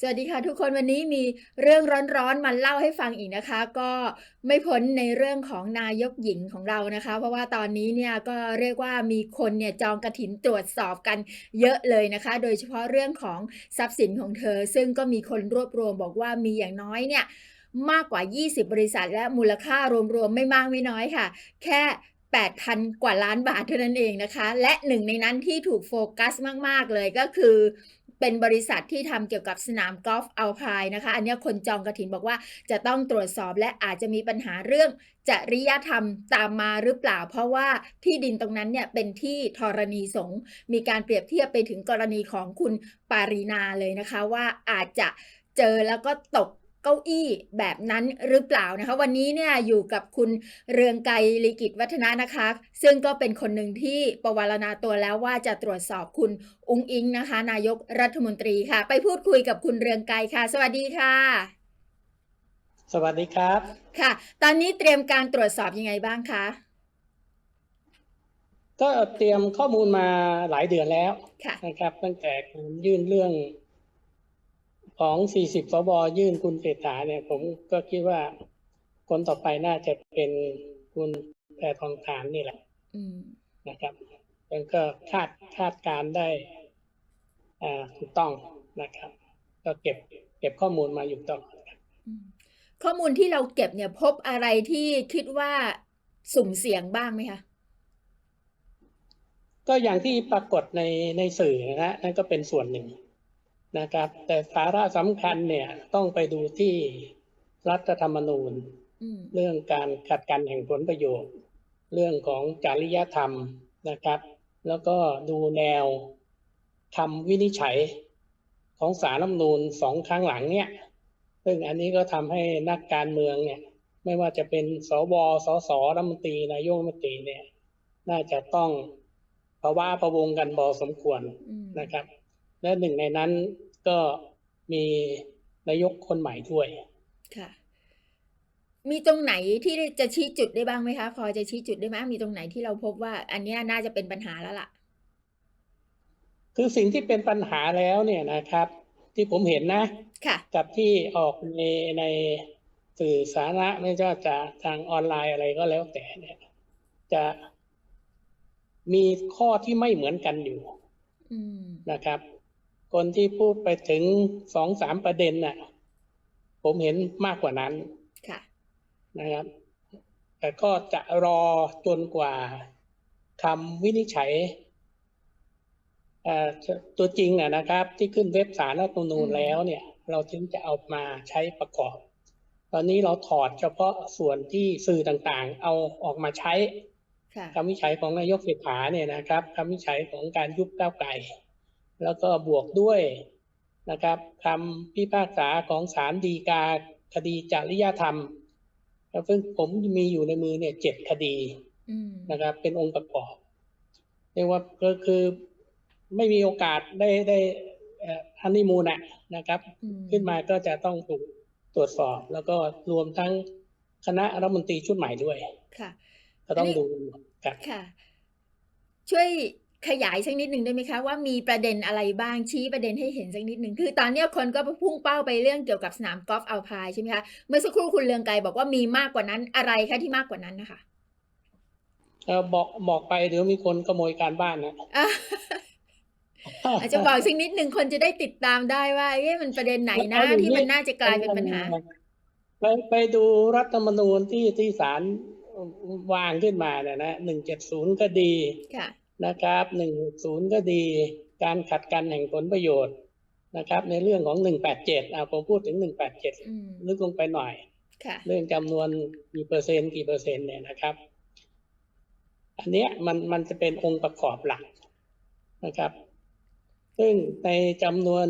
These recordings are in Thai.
สวัสดีค่ะทุกคนวันนี้มีเรื่องร้อนๆมาเล่าให้ฟังอีกนะคะ ก็ไม่พ้นในเรื่องของนายกหญิงของเรานะคะ เพราะว่าตอนนี้เนี่ยก็เรียกว่ามีคนเนี่ยจองกระถินตรวจสอบกันเยอะเลยนะคะ โดยเฉพาะเรื่องของทรัพย์สินของเธอ ซึ่งก็มีคนรวบรวมบอกว่ามีอย่างน้อยเนี่ยมากกว่า 20 บริษัท และมูลค่ารวมๆไม่มากไม่น้อยค่ะ แค่8,000 กว่าล้านบาทเท่านั้นเองนะคะ และหนึ่งในนั้นที่ถูกโฟกัสมาก ๆ เลยก็คือ เป็นบริษัทที่ทำเกี่ยวกับสนามกอล์ฟอัลพายนะคะ อันนี้คนจองกระถินบอกว่าจะต้องตรวจสอบและอาจจะมีปัญหาเรื่องจริยธรรมตามมาหรือเปล่า เพราะว่าที่ดินตรงนั้นเนี่ยเป็นที่ธรณีสงฆ์มีการเปรียบเทียบไปถึงกรณีของคุณปารีนาเลยนะคะว่าอาจจะเจอแล้วก็ตก เก้าอี้แบบนั้นหรือเปล่านะคะ วันนี้เนี่ยอยู่กับคุณเรืองไกรลิกิตวัฒนะนะคะ ซึ่งก็เป็นคนหนึ่งที่ประวารณาตัวแล้วว่าจะตรวจสอบคุณอุ้งอิงนะคะ นายกรัฐมนตรีค่ะ ไปพูดคุยกับคุณเรืองไกรค่ะ สวัสดีค่ะ สวัสดีครับ ค่ะ ตอนนี้เตรียมการตรวจสอบยังไงบ้างคะก็เตรียมข้อมูลมาหลายเดือนแล้วค่ะนะครับ ตั้งแต่การยื่นเรื่อง ของ 40สบยื่นคุณเศรษฐาเนี่ย ผมก็คิดว่าคนต่อไปน่าจะเป็นคุณแพทองทานนี่แหละอืมนะครับแล้วก็คาดคาดการณ์ได้อ่าถูกต้องนะครับ ก็เก็บเก็บข้อมูลมาอยู่ต้องอืมข้อมูลที่เราเก็บเนี่ย พบอะไรที่คิดว่าสุ่มเสี่ยงบ้างไหมคะก็อย่างที่ปรากฏในในสื่อนะฮะนั่นก็เป็นส่วนหนึ่ง นะครับ แต่สาระสำคัญเนี่ยต้องไปดูที่รัฐธรรมนูญอืมเรื่องการขัดกันแห่งผลประโยชน์ เรื่องของจริยธรรมนะครับ แล้วก็ดูแนวคำวินิจฉัยของสารรัฐธรรมนูญสองครั้งหลังเนี่ย ซึ่งอันนี้ก็ทำให้นักการเมืองเนี่ย ไม่ว่าจะเป็นสวสสรัฐมนตรีนายกรัฐมนตรีเนี่ย น่าจะต้องภาวะประวงกันบอสมควรอืมนะครับ และหนึ่งในนั้นก็มีนายกคนใหม่ด้วยค่ะ มีตรงไหนที่จะชี้จุดได้บ้างไหมคะ พอจะชี้จุดได้ไหมมีตรงไหนที่เราพบว่า อันเนี้ยน่าจะเป็นปัญหาแล้วล่ะ คือสิ่งที่เป็นปัญหาแล้วเนี่ยนะครับ ที่ผมเห็นนะค่ะกับที่ออกในในสื่อสาธารณะไม่ว่าจะทางออนไลน์อะไรก็แล้วแต่เนี่ย จะมีข้อที่ไม่เหมือนกันอยู่อืมนะครับ คนที่พูดไปถึงสองสามประเด็นน่ะ ผมเห็นมากกว่านั้นค่ะนะครับ แต่ก็จะรอจนกว่าคำวินิจฉัยเอ่อตัวจริงอะนะครับ ที่ขึ้นเว็บสารรัฐธรรมนูญอืมแล้วเนี่ย เราถึงจะเอามาใช้ประกอบ ตอนนี้เราถอดเฉพาะส่วนที่สื่อต่างๆ เอาออกมาใช้ค่ะคำวินิจฉัยของนายกเศรษฐาเนี่ยนะครับคำวินิจฉัยของการยุบก้าวไกล แล้วก็บวกด้วยนะครับคำพิพากษาของศาลฎีกาคดีจริยธรรมครับซึ่งผมมีอยู่ในมือเนี่ยเจ็ดคดีอืมนะครับ เป็นองค์ประกอบเรียกว่าก็คือไม่มีโอกาสได้ได้ฮันนีมูนอะนะครับอืมขึ้นมาก็จะต้องถูกตรวจสอบ แล้วก็รวมทั้งคณะรัฐมนตรีชุดใหม่ด้วย ค่ะ ก็ต้องอันนี้ดูครับค่ะ ช่วย ขยายสักนิดหนึ่งได้ไหมคะว่ามีประเด็นอะไรบ้างชี้ประเด็นให้เห็นสักนิดหนึ่งคือตอนเนี้ยคนก็พุ่งเป้าไปเรื่องเกี่ยวกับสนามกอล์ฟอัลพายใช่ไหมคะเมื่อสักครู่คุณเรืองไกรบอกว่ามีมากกว่านั้นอะไรคะที่มากกว่านั้นนะคะเออบอกบอกไปเดี๋ยวมีคนขโมยการบ้านนะอะอาจจะบอกสักนิดหนึ่งคนจะได้ติดตามได้ว่าเอ๊ะมันประเด็นไหนนะเอาอย่างนี้ที่มันน่าจะกลายเป็นปัญหา ไปไปดูรัฐธรรมนูญที่ที่ศาลวางขึ้นมาเนี่ยนะหนึ่งเจ็ดศูนย์ก็ดีค่ะ นะครับหนึ่งศูนย์ก็ดีการขัดกันแห่งผลประโยชน์นะครับ ในเรื่องของหนึ่งแปดเจ็ดอ่าผมพูดถึงหนึ่งแปดเจ็ดอืมลึกลงไปหน่อยค่ะเรื่องจำนวนกี่เปอร์เซ็นต์กี่เปอร์เซ็นต์เนี่ยนะครับ อันเนี้ยมันมันจะเป็นองค์ประกอบหลักนะครับ ซึ่งในจำนวน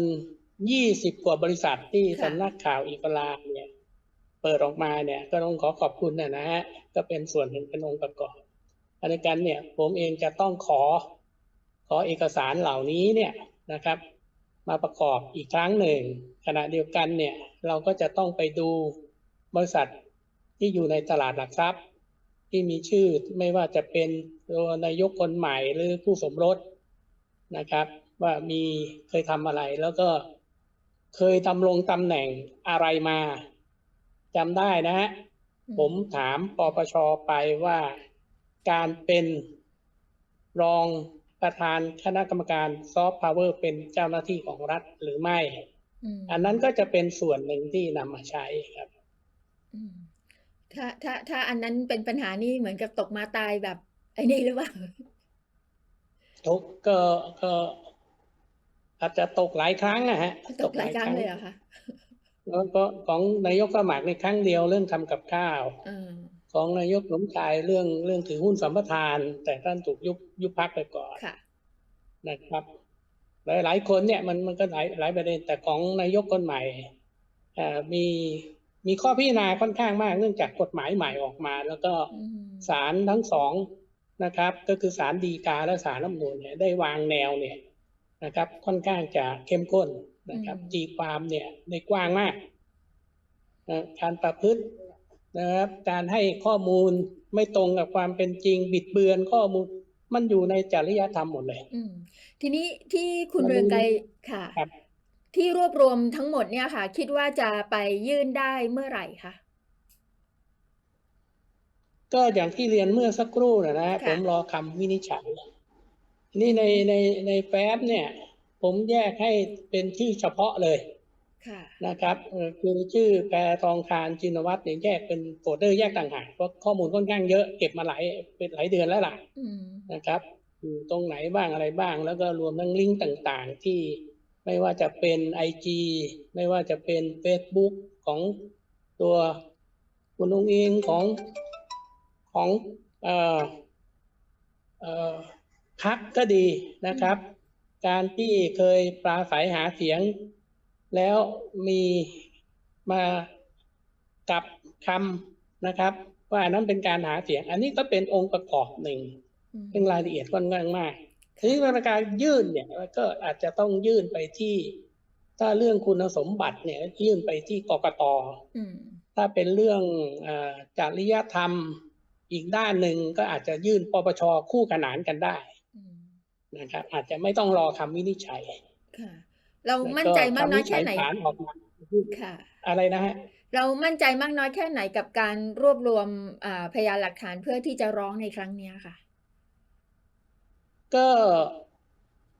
ยี่สิบกว่าบริษัทที่ค่ะสำนักข่าวอีกลาเนี่ย เปิดออกมาเนี่ย ก็ต้องขอขอบคุณนะนะฮะก็เป็นส่วนหนึ่งเป็นองค์ประกอบ อันในการเนี่ยผมเองจะต้องขอขอเอกสารเหล่านี้เนี่ยนะครับ มาประกอบอีกครั้งหนึ่ง ขณะเดียวกันเนี่ยเราก็จะต้องไปดูบริษัทที่อยู่ในตลาดหลักทรัพย์ ที่มีชื่อไม่ว่าจะเป็นตัวนายกคนใหม่หรือผู้สมรสนะครับ ว่ามีเคยทำอะไรแล้วก็เคยดำรงตำแหน่งอะไรมาจำได้นะฮะอืผมถามปปชไปว่า การเป็นรองประธานคณะกรรมการซอฟต์พาวเวอร์เป็นเจ้าหน้าที่ของรัฐหรือไม่อืมอันนั้นก็จะเป็นส่วนหนึ่งที่นำมาใช้ครับอืมถ้าถ้าถ้าอันนั้นเป็นปัญหานี่เหมือนกับตกมาตายแบบไอ้นี่หรือเปล่าทุกก็ก็อาจจะตกหลายครั้งนะฮะ ตกหลายครั้งเลยเหรอคะแล้วก็ของนายกสมัครในครั้งเดียวเรื่องทำกับข้าวเออ ของนายกสมชายเรื่องเรื่องถือหุ้นสัมปทาน แต่ท่านถูกยุบยุบพักไปก่อนค่ะนะครับ หลายหลายคนเนี่ยมันมันก็หลายหลายประเด็นแต่ของนายกคนใหม่เอ่อมีมีข้อพิจารณาค่อนข้างมาก เนื่องจากกฎหมายใหม่ออกมา แล้วก็อืมศาลทั้งสองนะครับ ก็คือศาลฎีกาและศาลรัฐธรรมนูญเนี่ยได้วางแนวเนี่ยนะครับ ค่อนข้างจะเข้มข้นนะครับตีความเนี่ยได้กว้างมากนะการประพฤติ นะครับการให้ข้อมูลไม่ตรงกับความเป็นจริง บิดเบือนข้อมูล มันอยู่ในจริยธรรมหมดเลยอืมทีนี้ที่คุณมันเรืองไกรค่ะครับที่รวบรวมทั้งหมดเนี่ยค่ะ คิดว่าจะไปยื่นได้เมื่อไหร่คะก็อย่างที่เรียนเมื่อสักครู่นะนะค่ะผมรอคำวินิจฉัยนี่ในในในแฟ้มเนี่ย ผมแยกให้เป็นชื่อเฉพาะเลยค่ะ นะครับเอ่อคือชื่อแปรทองคารจินวัตรเนี่ยแยกเป็นโฟลเดอร์แยกต่างหากเพราะข้อมูลค่อนข้างเยอะเก็บมาหลายเป็นหลายเดือนแล้วล่ะอืมนะครับอยู่ตรงไหนบ้างอะไรบ้าง แล้วก็รวมทั้งลิงก์ต่างๆ ที่ไม่ว่าจะเป็น IG ไม่ว่าจะเป็น Facebook ของตัวคุณองเองของของเอ่อเอ่อพักก็ดีนะครับ การที่เคยปราศัยหาเสียง แล้วมีมากับคำนะครับ ว่าอันนั้นเป็นการหาเสียง อันนี้ก็เป็นองค์ประกอบหนึ่งอืมซึ่งรายละเอียดค่อนข้างมากทีนี้ในการยื่นเนี่ยก็อาจจะต้องยื่นไปที่ ถ้าเรื่องคุณสมบัติเนี่ย ยื่นไปที่กกตอืมถ้าเป็นเรื่องเออจริยธรรมอีกด้านหนึ่งก็อาจจะยื่นปปชคู่ขนานกันได้อืมนะครับ อาจจะไม่ต้องรอคำวินิจฉัยค่ะ เรามั่นใจมากน้อยแค่ไหนล้วก็คำวิจฉัยศาลออกมาค่ะ อะไรนะฮะเรามั่นใจมากน้อยแค่ไหนกับการรวบรวมอ่าพยานหลักฐานเพื่อที่จะร้องในครั้งเนี้ยค่ะ ก็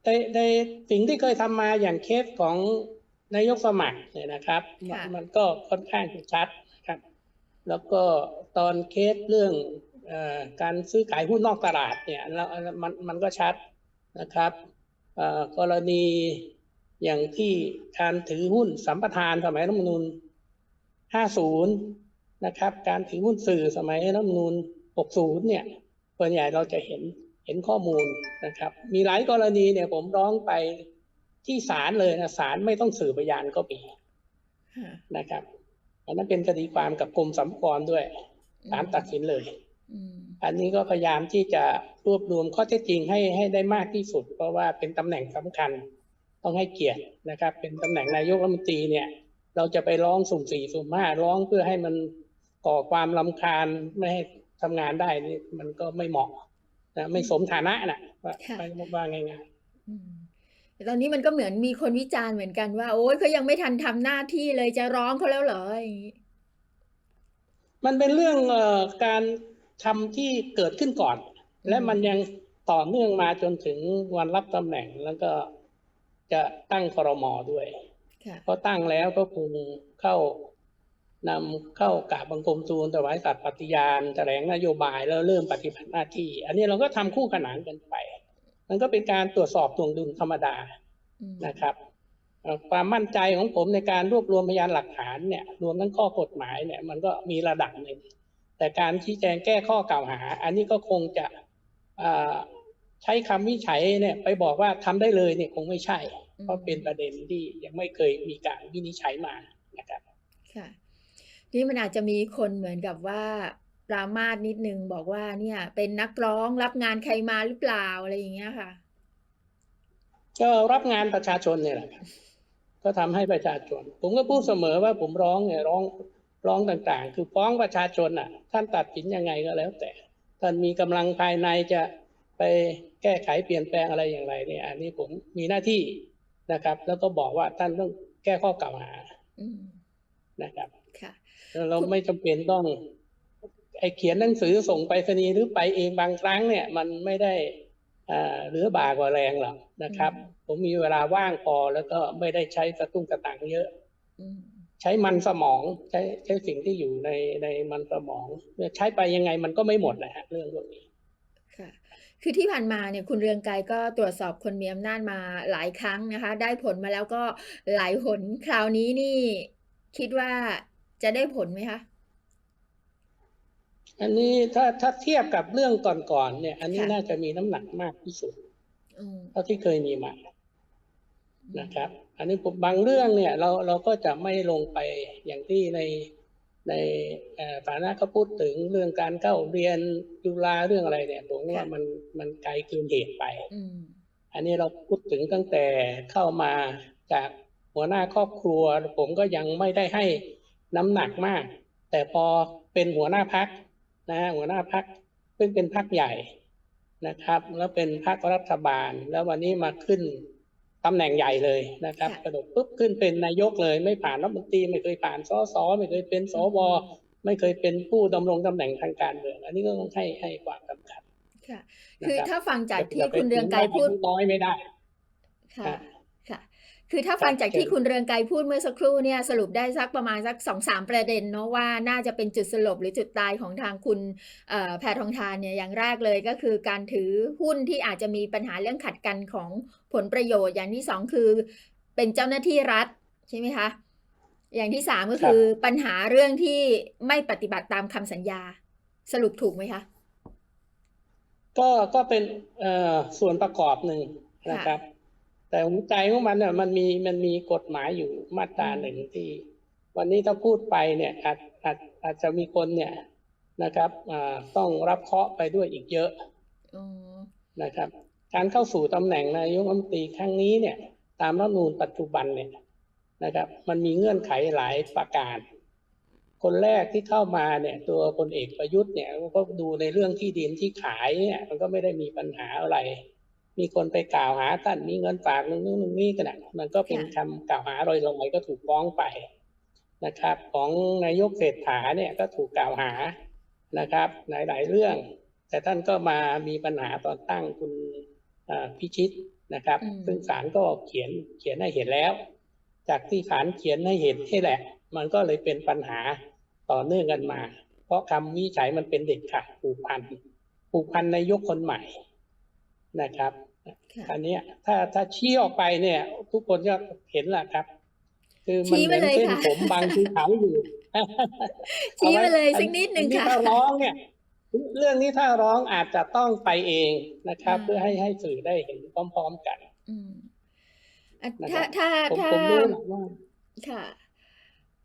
ในในสิ่งที่เคยทำมาอย่างเคสของนายกสมัครเนี่ยนะครับ มันค่ะมันก็ค่อนข้างจะชัดนะครับ แล้วก็ตอนเคสเรื่องเออการซื้อขายหุ้นนอกตลาดเนี่ยแล้วมันมันก็ชัดนะครับเอ่อกรณี อย่างที่การถือหุ้นสัมปทานสมัยรัฐธรรมนูญ50 นะครับ การถือหุ้นสื่อสมัยรัฐธรรมนูญ60 เนี่ยส่วนใหญ่เราจะเห็นเห็นข้อมูลนะครับ มีหลายกรณีเนี่ยผมร้องไปที่ศาลเลยนะศาลไม่ต้องสืบพยานก็มีค่ะนะครับอันนั้นเป็นคดีความกับกรมสรรพากรด้วยศาลตัดสินเลยอืมอันนี้ก็พยายามที่จะรวบรวมข้อเท็จจริงให้ให้ได้มากที่สุด เพราะว่าเป็นตำแหน่งสำคัญ ต้องให้เกียรตินะครับ เป็นตำแหน่งนายกรัฐมนตรีเนี่ย เราจะไปร้องสุ่มสี่สุ่มห้าร้องเพื่อให้มันก่อความลำคาญไม่ให้ทำงานได้นี่มันก็ไม่เหมาะนะไม่สมฐานะนะว่าค่ะว่าง่ายอืมแต่ตอนนี้มันก็เหมือนมีคนวิจารณ์เหมือนกันว่า โอ๊ยเขายังไม่ทันทำหน้าที่เลยจะร้องเขาแล้วเหรออย่างนี้ๆมันเป็นเรื่องเอ่อการทำที่เกิดขึ้นก่อน และมันยังต่อเนื่องมาจนถึงวันรับตำแหน่งแล้วก็ จะตั้งครมด้วยค่ะพอตั้งแล้วก็คงเข้านำเข้ากราบบังคมทูลถวายสัตย์ปฏิญาณแถลงนโยบายแล้วเริ่มปฏิบัติหน้าที่ อันนี้เราก็ทำคู่ขนานกันไป มันก็เป็นการตรวจสอบตวงดุลธรรมดาอืมนะครับเอ่อความมั่นใจของผมในการรวบรวมพยานหลักฐานเนี่ย รวมทั้งข้อกฎหมายเนี่ย มันก็มีระดับหนึ่งแต่การชี้แจงแก้ข้อกล่าวหา อันนี้ก็คงจะอ่า ใช้คำวิจัยเนี่ย ไปบอกว่าทำได้เลยเนี่ยคงไม่ใช่ เพราะเป็นประเด็นที่ยังไม่เคยมีการวินิจฉัยมานะครับค่ะนี่มันอาจจะมีคนเหมือนกับว่าปรามาสนิดนึงบอกว่าเนี่ย เป็นนักร้องรับงานใครมาหรือเปล่าอะไรอย่างเงี้ยค่ะ ก็รับงานประชาชนเนี่ยแหละครับก็ทำให้ประชาชน ผมก็พูดเสมอว่าผมร้องเนี่ยร้องร้องต่างๆ คือฟ้องประชาชนอะ ท่านตัดสินยังไงก็แล้วแต่ ท่านมีกำลังภายในจะ ไปแก้ไขเปลี่ยนแปลงอะไรอย่างไรเนี่ยอันนี้ผมมีหน้าที่นะครับ แล้วก็บอกว่าท่านต้องแก้ข้อกล่าวหาอืมนะครับค่ะเราไม่จำเป็นต้อง ไอเขียนหนังสือส่งไปรษณีย์หรือไปเองบางครั้งเนี่ย มันไม่ได้อ่าเหลือบากว่าแรงหรอกนะครับอืมผมมีเวลาว่างพอแล้วก็ไม่ได้ใช้สตุ้งกระตังเยอะอืมใช้มันสมองใช้ใช้สิ่งที่อยู่ในในมันสมองใช้ไปยังไงมันก็ไม่หมดนะฮะเรื่องพวกนี้ค่ะ คือที่ผ่านมาเนี่ยคุณเรืองไกรก็ตรวจสอบคนมีอำนาจมาหลายครั้งนะคะ ได้ผลมาแล้วก็หลายหนคราวนี้นี่คิดว่าจะได้ผลไหมคะอันนี้ถ้าถ้าเทียบกับเรื่องก่อนๆเนี่ย อันนี้ค่ะน่าจะมีน้ำหนักมากที่สุดอืมเท่าที่เคยมีมานะครับ อันนี้ผมบางเรื่องเนี่ย เราเราก็จะไม่ลงไปอย่างที่ใน ในเอ่อฐานะเขาพูดถึงเรื่องการเข้าเรียนจุฬาเรื่องอะไรเนี่ยผมว่ามันมันไกลเกินเหตุไปอืมอันนี้เราพูดถึงตั้งแต่เข้ามาจากหัวหน้าครอบครัว ผมก็ยังไม่ได้ให้น้ำหนักมาก แต่พอเป็นหัวหน้าพักนะฮะหัวหน้าพักซึ่งเป็นพักใหญ่นะครับ แล้วเป็นพักรัฐบาล แล้ววันนี้มาขึ้น ตำแหน่งใหญ่เลยนะครับค่ะกระโดดปุ๊บขึ้นเป็นนายกเลย ไม่ผ่านรัฐมนตรีไม่เคยผ่านสสไม่เคยเป็นสวไม่เคยเป็นผู้ดำรงตำแหน่งทางการเมืองอันนี้ก็ต้องให้ให้ความสำคัญค่ะนะครับคือถ้าฟังจากที่ย่าไปคุณเรืองไกรถืพูดว่าอายุน้อยไม่ได้ค่ะ ครับค่ะคือถ้าฟังจากที่เชิญคุณเรืองไกรพูดเมื่อสักครู่เนี่ยสรุปได้สักประมาณสักสองสามประเด็นเนาะว่าน่าจะเป็นจุดสลบหรือจุดตายของทางคุณเอ่อแพทองทานเนี่ยอย่างแรกเลยก็คือการถือหุ้นที่อาจจะมีปัญหาเรื่องขัดกันของผลประโยชน์ อย่างที่สองคือเป็นเจ้าหน้าที่รัฐใช่ไหมคะอย่างที่สามก็คือปัญหาเรื่องที่ไม่ปฏิบัติตามคำสัญญาสรุปถูกไหมคะก็ก็เป็นเอ่อส่วนประกอบหนึ่งนะครับ แต่หัวใจของมันเนี่ยมันมีมันมีกฎหมายอยู่มาตราหนึ่งที่ วันนี้ถ้าพูดไปเนี่ยอาจอาจอาจจะมีคนเนี่ยนะครับอ่าต้องรับเคราะห์ไปด้วยอีกเยอะอ๋อนะครับ การเข้าสู่ตำแหน่งนายกรัฐมนตรีครั้งนี้เนี่ย ตามรัฐธรรมนูญปัจจุบันเนี่ยนะครับ มันมีเงื่อนไขหลายประการ คนแรกที่เข้ามาเนี่ย ตัวพลเอกประยุทธ์เนี่ยก็ดูในเรื่องที่ดินที่ขายเนี่ย มันก็ไม่ได้มีปัญหาอะไร มีคนไปกล่าวหาท่านมีเงินฝากนึงนึงนึงนี่กันนะมันก็เป็นคำกล่าวหาลอยๆก็ถูกฟ้องไปนะครับ ของนายกเศรษฐาเนี่ยก็ถูกกล่าวหานะครับหลายๆเรื่อง แต่ท่านก็มามีปัญหาตอนตั้งคุณอ่าพิชิตนะครับอืมซึ่งศาลก็เขียนเขียนให้เห็นแล้ว จากที่ศาลเขียนให้เห็นนี่แหละ มันก็เลยเป็นปัญหาต่อเนื่องกันมา เพราะคำวินิจฉัยมันเป็นเด็ดขาดผูกพันผูกพันนายกคนใหม่นะครับค่ะ อันเนี้ยถ้าถ้าชี้ออกไปเนี่ย ทุกคนก็เห็นแหละครับ คือมันชี้เหมืมาอนเลยเส้นค่ะผมบางภูเขาอยู่ชี้มาเลยอาไว้สักนิดหนึ่งอัที่ค่ะถ้าร้องเนี่ย เรื่องนี้ถ้าร้องอาจจะต้องไปเองนะครับอ่าเพื่อให้ให้สื่อได้เห็นพร้อม ๆกันอืมอะนะครับถ้าถ้าผมถ้าผมรู้แหละว่าค่ะ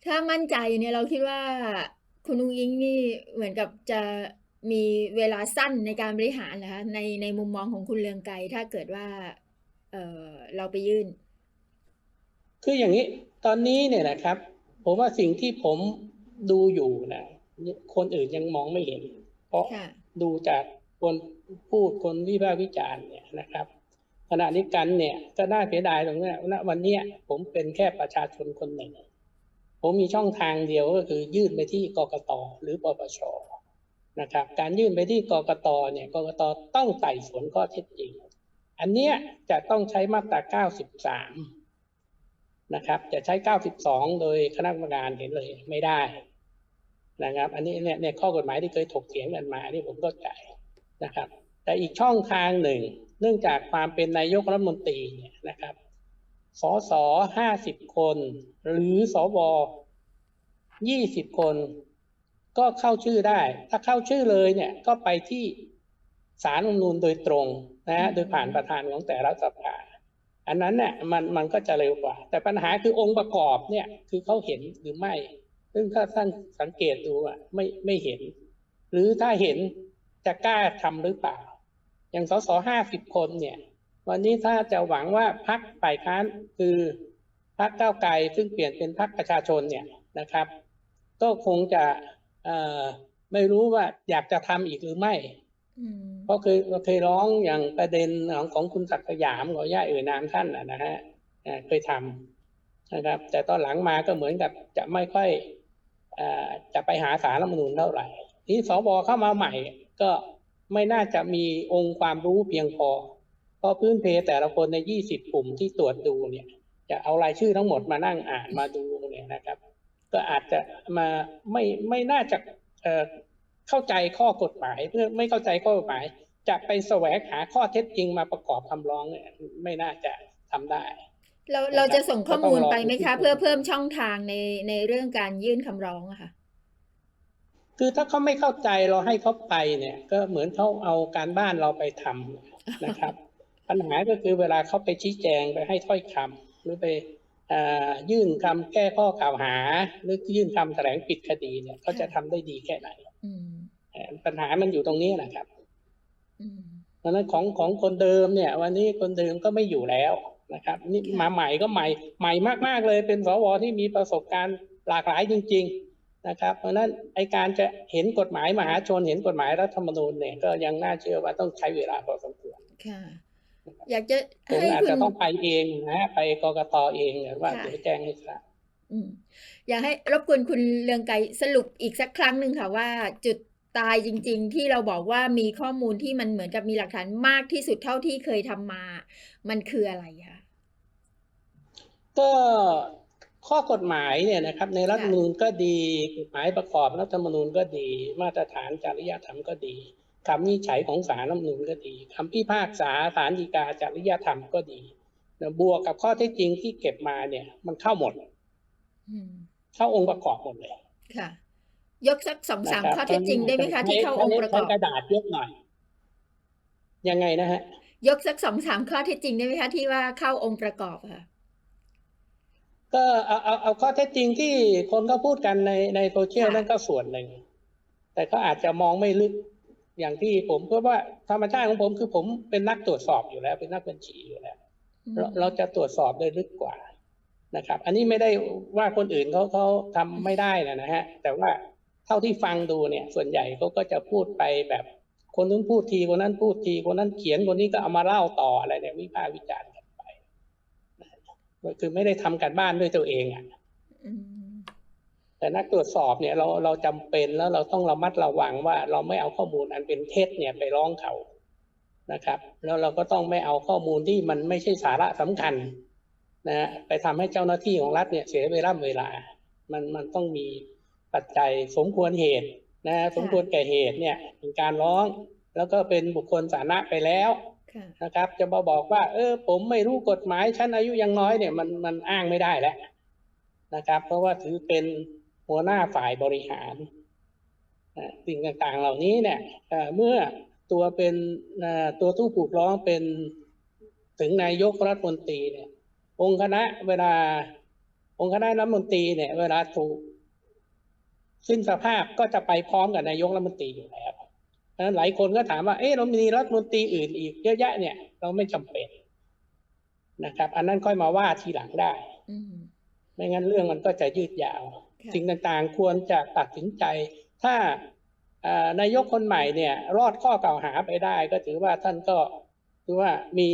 ถ้ามั่นใจเนี่ยเราคิดว่าคุณนุ้งอิงนี่เหมือนกับจะ มีเวลาสั้นในการบริหารนะคะในในมุมมองของคุณเรืองไกรถ้าเกิดว่าเออเราไปยื่น คืออย่างนี้ตอนนี้เนี่ยนะครับ ผมว่าสิ่งที่ผมดูอยู่นะคนอื่นยังมองไม่เห็น เพราะค่ะดูจากคนพูดคนวิพากษ์วิจารณ์เนี่ยนะครับขณะนี้กันเนี่ยก็น่าเสียดายตรงเนี้ยณวันเนี้ยผมเป็นแค่ประชาชนคนหนึ่ง ผมมีช่องทางเดียวก็คือยื่นไปที่กกตหรือปปช นะครับการยื่นไปที่กกตเนี่ยกกตต้องไต่สวนข้อเท็จจริง อันเนี้ยจะต้องใช้มาตรา 93 นะครับ จะใช้ 92 โดยคณะกรรมการเห็นเลยไม่ได้นะครับ อันนี้เนี่ยเนี่ยข้อกฎหมายที่เคยถกเถียงกันมาอันนี่ผมเข้าใจนะครับ แต่อีกช่องทางหนึ่ง เนื่องจากความเป็นนายกรัฐมนตรีเนี่ยนะครับสสห้าสิบคน หรือสวยี่สิบคน ก็เข้าชื่อได้ ถ้าเข้าชื่อเลยเนี่ยก็ไปที่สารรัฐธรรมนูญโดยตรงนะฮะโดยผ่านประธานของแต่ละสภาอันนั้นเนี่ยมันมันก็จะเร็วกว่า แต่ปัญหาคือองค์ประกอบเนี่ยคือเขาเห็นหรือไม่ ซึ่งถ้าท่านสังเกตดูอะไม่ไม่เห็น หรือถ้าเห็นจะกล้าทำหรือเปล่า อย่างสสห้าสิบคนเนี่ย วันนี้ถ้าจะหวังว่าพักฝ่ายค้านคือพักก้าวไกลซึ่งเปลี่ยนเป็นพักประชาชนเนี่ยนะครับ ก็คงจะเอ่อ ไม่รู้ว่าอยากจะทำอีกหรือไม่อืมเพราะเคยเคยร้องอย่างประเด็นของของคุณศักดิ์สยามขออนุญาตเอ่ยนามท่านนะนะฮะเอ่อเคยทำนะครับ แต่ตอนหลังมาก็เหมือนกับจะไม่ค่อยเอ่อจะไปหาสารรัฐธรรมนูญเท่าไหร่ที่สวเข้ามาใหม่ก็ไม่น่าจะมีองค์ความรู้เพียงพอ เพราะพื้นเพแต่ละคนใน 20 กลุ่มที่ตรวจดูเนี่ย จะเอารายชื่อทั้งหมดมานั่งอ่านมาดูเนี่ยนะครับ ก็อาจจะมาไม่ไม่น่าจะเอ่อเข้าใจข้อกฎหมายเพื่อไม่เข้าใจข้อกฎหมาย จะไปแสวงหาข้อเท็จจริงมาประกอบคำร้องเนี่ยไม่น่าจะทำได้ เราเราจะส่งข้อมูลไปไหมก็ต้คะองรอเพื่อเพิ่มช่องทางในในเรื่องการยื่นคำร้องอะค่ะ คือถ้าเขาไม่เข้าใจเราให้เขาไปเนี่ย ก็เหมือนเขาเอาการบ้านเราไปทำนะครับ ปัญหาก็คือเวลาเขาไปชี้แจงไปให้ถ้อยคำหรือไปเอ่อ ยื่นคำแก้ข้อกล่าวหา หรือยื่นคำแถลงปิดคดีเนี่ยเขาจะทำได้ดีแค่ไหนอืมเอ่อปัญหามันอยู่ตรงนี้นะครับอืมเพราะฉะนั้นของของคนเดิมเนี่ย วันนี้คนเดิมก็ไม่อยู่แล้วนะครับ นี่ค่ะมาใหม่ก็ใหม่ใหม่มากๆเลย เป็นสวที่มีประสบการณ์หลากหลายจริง ๆนะครับ เพราะฉะนั้นไอการจะเห็นกฎหมายมหาชนเห็นกฎหมายรัฐธรรมนูญเนี่ยก็ยังน่าเชื่อว่าต้องใช้เวลาพอสมควรค่ะ อยากจะผมให้อาจคุณจะต้องไปเองนะฮะไปกกตเองเนี่ยว่าค่ะเดี๋ยวแจ้งให้ทราบอืมอยากให้รบกวนคุณเลืองไกรสรุปอีกสักครั้งหนึ่งค่ะว่า จุดตายจริง ๆ ที่เราบอกว่ามีข้อมูลที่มันเหมือนกับมีหลักฐานมากที่สุดเท่าที่เคยทำมา มันคืออะไรคะก็ข้อกฎหมายเนี่ยนะครับ ในรัฐธรรมนูญก็ดีกฎหมายประกอบรัฐธรรมนูญก็ดี มาตรฐานจริยธรรมก็ดี คำวินิจฉัยของศาลรัฐธรรมนูญก็ดีคำพิพากษาศาลฎีกาจริยธรรมก็ดีนะบวกกับข้อเท็จจริงที่เก็บมาเนี่ย มันเข้าหมดอืมเข้าองค์ประกอบหมดเลย ค่ะ ยกสักสองสามนะครับข้อเท็จจริงได้ไหมคะที่เข้าองค์ประกอบใช้กระดาษยกหน่อย ยังไงนะฮะ ยกสักสองสามข้อเท็จจริงได้ไหมคะที่ว่าเข้าองค์ประกอบค่ะ ก็เอาเอาเอาข้อเท็จจริงที่คนก็พูดกันในในโซเชียลค่ะนั่นก็ส่วนหนึ่ง แต่ก็อาจจะมองไม่ลึก อย่างที่ผมเพราะว่าธรรมชาติของผมคือผมเป็นนักตรวจสอบอยู่แล้ว เป็นนักบัญชีอยู่แล้วอืมเราเราจะตรวจสอบได้ลึกกว่านะครับ อันนี้ไม่ได้ว่าคนอื่นเขาเขาทำไม่ได้นะนะฮะ แต่ว่าเท่าที่ฟังดูเนี่ย ส่วนใหญ่เขาก็จะพูดไปแบบ คนนู้นพูดทีคนนั้นพูดทีคนนั้นเขียนคนนี้ก็เอามาเล่าต่ออะไรเนี่ยวิพากษ์วิจารณ์กันไปคือไม่ได้ทำการบ้านด้วยตัวเองอะอืม แต่นักตรวจสอบเนี่ยเราเราจำเป็นแล้วเราต้องระมัดระวังว่าเราไม่เอาข้อมูลอันเป็นเท็จเนี่ยไปร้องเขานะครับ แล้วเราก็ต้องไม่เอาข้อมูลที่มันไม่ใช่สาระสำคัญนะฮะไปทำให้เจ้าหน้าที่ของรัฐเนี่ยเสียเวลาเวลา มันมันต้องมีปัจจัยสมควรเหตุนะฮะสมควรแก่เหตุเนี่ยเป็นการร้อง แล้วก็เป็นบุคคลสาธารณะไปแล้วค่ะนะครับ จะมาบอกว่า เออ ผมไม่รู้กฎหมายชั้นอายุยังน้อยเนี่ยมันมันอ้างไม่ได้แล้วนะครับ เพราะว่าถือเป็น หัวหน้าฝ่ายบริหารนะสิ่งต่างๆเหล่านี้เนี่ยเอ่อเมื่อตัวเป็นเอ่อตัวผู้ถูกร้องเป็นถึงนายกรัฐมนตรีเนี่ย องค์คณะเวลา องค์คณะรัฐมนตรีเนี่ย เวลาถูกสิ้นสภาพก็จะไปพร้อมกับนายกรัฐมนตรีอยู่แล้วเพราะฉะนั้นหลายคนก็ถามว่า เอ๊ะเรามีรัฐมนตรีอื่นอีกเยอะแยะเนี่ย เราไม่จำเป็นนะครับ อันนั้นค่อยมาว่าทีหลังได้อืมไม่งั้นเรื่องมันก็จะยืดยาวค่ะ สิ่งต่างๆ ควรจะตัดสินใจ ถ้าเอ่อนายกคนใหม่เนี่ยรอดข้อกล่าวหาไปได้ ก็ถือว่าท่านก็ถือว่ามี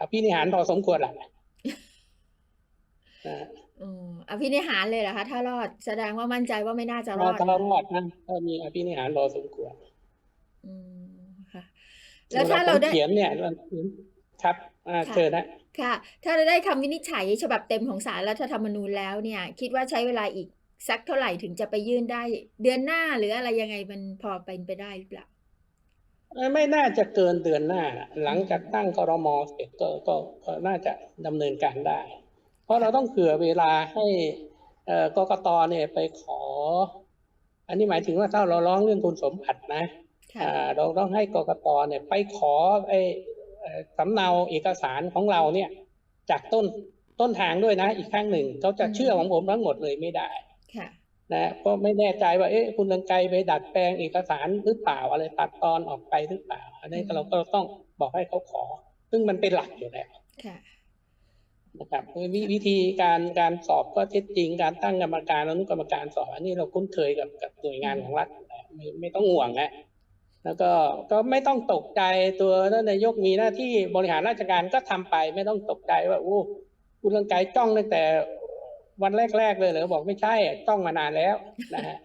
อภินิหารพอสมควรแหละนะอืมอภินิหารเลยเหรอคะถ้ารอดแสดงว่ามั่นใจว่าไม่น่าจะรรออดดถ้ารอดนะก็มีอภินิหารพอสมควรอืมค่ะแล้วถ้าเราได้คนเขียนเนี่ยเราครับอ่าค่ะเชิญนะค่ะ ถ้าเราได้คำวินิจฉัยฉบับเต็มของศาลรัฐธรรมนูญแล้วเนี่ย คิดว่าใช้เวลาอีก สักเท่าไหร่ถึงจะไปยื่นได้ เดือนหน้าหรืออะไรยังไงมันพอเป็นไปได้หรือเปล่าเอ่อไม่น่าจะเกินเดือนหน้าน่ะหลังจากตั้งครมเสร็จก็ก็ก็น่าจะดำเนินการได้ เพราะเราต้องเผื่อเวลาให้เอ่อกกตเนี่ยไปขอ อันนี้หมายถึงว่าถ้าเราร้องเรื่องคุณสมบัตินะค่ะอ่าเราต้องให้กกตเนี่ยไปขอไอ้เอ่อสำเนาเอกสารของเราเนี่ย จากต้นต้นทางด้วยนะ อีกครั้งหนึ่งเขาจะเชื่อของผมทั้งหมดเลยไม่ได้ค่ะ นะเพราะไม่แน่ใจว่าเอ๊ะคุณเรืองไกรไปดัดแปลงเอกสารหรือเปล่าอะไรตัดตอนออกไปหรือเปล่า อันนี้อืมเราก็ต้องบอกให้เขาขอ ซึ่งมันเป็นหลักอยู่แล้วค่ะนะครับวิวิธีการการสอบก็เท็จจริงการตั้งกรรมการอนุกรรมการสอบอันนี้เราคุ้นเคยกับกับหน่วยงานของรัฐอยู่แล้วไม่ไม่ต้องห่วงนะแล้วก็ก็ไม่ต้องตกใจตัวท่านนายกมีหน้าที่บริหารราชการก็ทำไป ไม่ต้องตกใจว่าโอ้คุณเรืองไกรจ้องตั้งแต่ วันแรก ๆ เลยเหรอบอกไม่ใช่ต้องมานานแล้วนะฮะ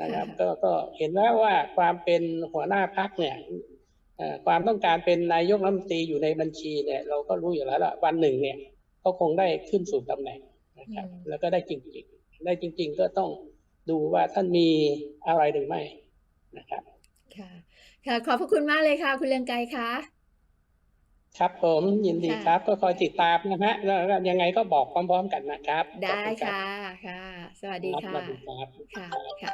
นะครับค่ะก็ก็เห็นแล้วว่าความเป็นหัวหน้าพักเนี่ยเอ่อความต้องการเป็นนายกรัฐมนตรีอยู่ในบัญชีเนี่ย เราก็รู้อยู่แล้วล่ะวันหนึ่งเนี่ยก็คงได้ขึ้นสู่ตำแหน่งนะครับอืมแล้วก็ได้จริงๆ ได้จริง ๆ ก็ต้องดูว่าท่านมีอะไรหรือไม่นะครับ ค่ะ ค่ะ ขอบพระคุณมากเลยค่ะ คุณเรืองไกรคะ ครับผมยินดีค่ะครับก็คอยติดตามนะฮะแล้วแล้วยังไงก็บอกพร้อมๆกันนะครับขอบได้ณรับค่ะค่ะ สวัสดีครับค่ะสวัสดีครับค่ะค่ะ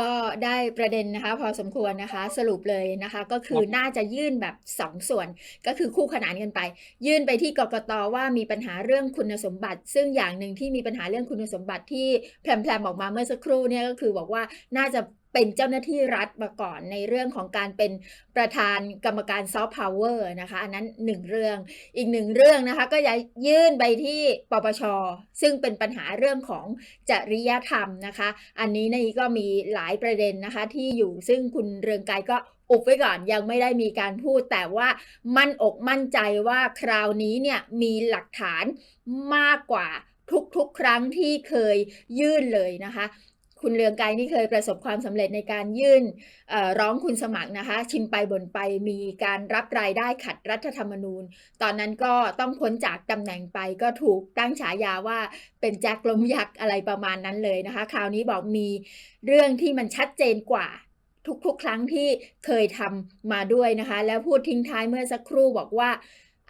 ก็ได้ประเด็นนะคะ พอสมควรนะคะสรุปเลยนะคะ ก็คือครับน่าจะยื่นแบบสองส่วน ก็คือคู่ขนานกันไป ยื่นไปที่กกตว่ามีปัญหาเรื่องคุณสมบัติ ซึ่งอย่างหนึ่งที่มีปัญหาเรื่องคุณสมบัติที่แพรมๆออกมาเมื่อสักครู่เนี่ยก็คือบอกว่าน่าจะ เป็นเจ้าหน้าที่รัฐมาก่อนในเรื่องของการเป็นประธานกรรมการซอฟต์พาวเวอร์นะคะอันนั้นหนึ่งเรื่องอีกหนึ่งเรื่องนะคะก็จะยื่นไปที่ปปช ซึ่งเป็นปัญหาเรื่องของจริยธรรมนะคะ อันนี้นี่ก็มีหลายประเด็นนะคะที่อยู่ซึ่งคุณเรืองไกรก็อุบไว้ก่อนยังไม่ได้มีการพูดแต่ว่ามั่นอกมั่นใจว่าคราวนี้เนี่ยมีหลักฐานมากกว่าทุกๆ ครั้งที่เคยยื่นเลยนะคะ คุณเรืองไกรนี่เคยประสบความสำเร็จในการยื่นร้องคุณสมัครนะคะ ชิมไปบ่นไปมีการรับรายได้ขัดรัฐธรรมนูญ ตอนนั้นก็ต้องพ้นจากตำแหน่งไปก็ถูกตั้งฉายาว่าเป็นแจ็คลมยักษ์อะไรประมาณนั้นเลยนะคะ คราวนี้บอกมีเรื่องที่มันชัดเจนกว่าทุกๆ ครั้งที่เคยทำมาด้วยนะคะ แล้วพูดทิ้งท้ายเมื่อสักครู่บอกว่า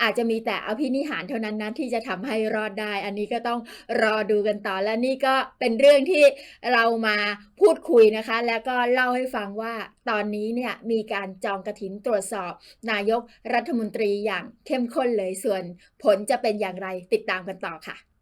อาจจะมีแต่อภินิหารเท่านั้นนะที่จะทำให้รอดได้ อันนี้ก็ต้องรอดูกันต่อ และนี่ก็เป็นเรื่องที่เรามาพูดคุยนะคะ แล้วก็เล่าให้ฟังว่าตอนนี้เนี่ยมีการจองกระถินตรวจสอบ นายกรัฐมนตรีอย่างเข้มข้นเลยส่วนผลจะเป็นอย่างไรติดตามกันต่อค่ะ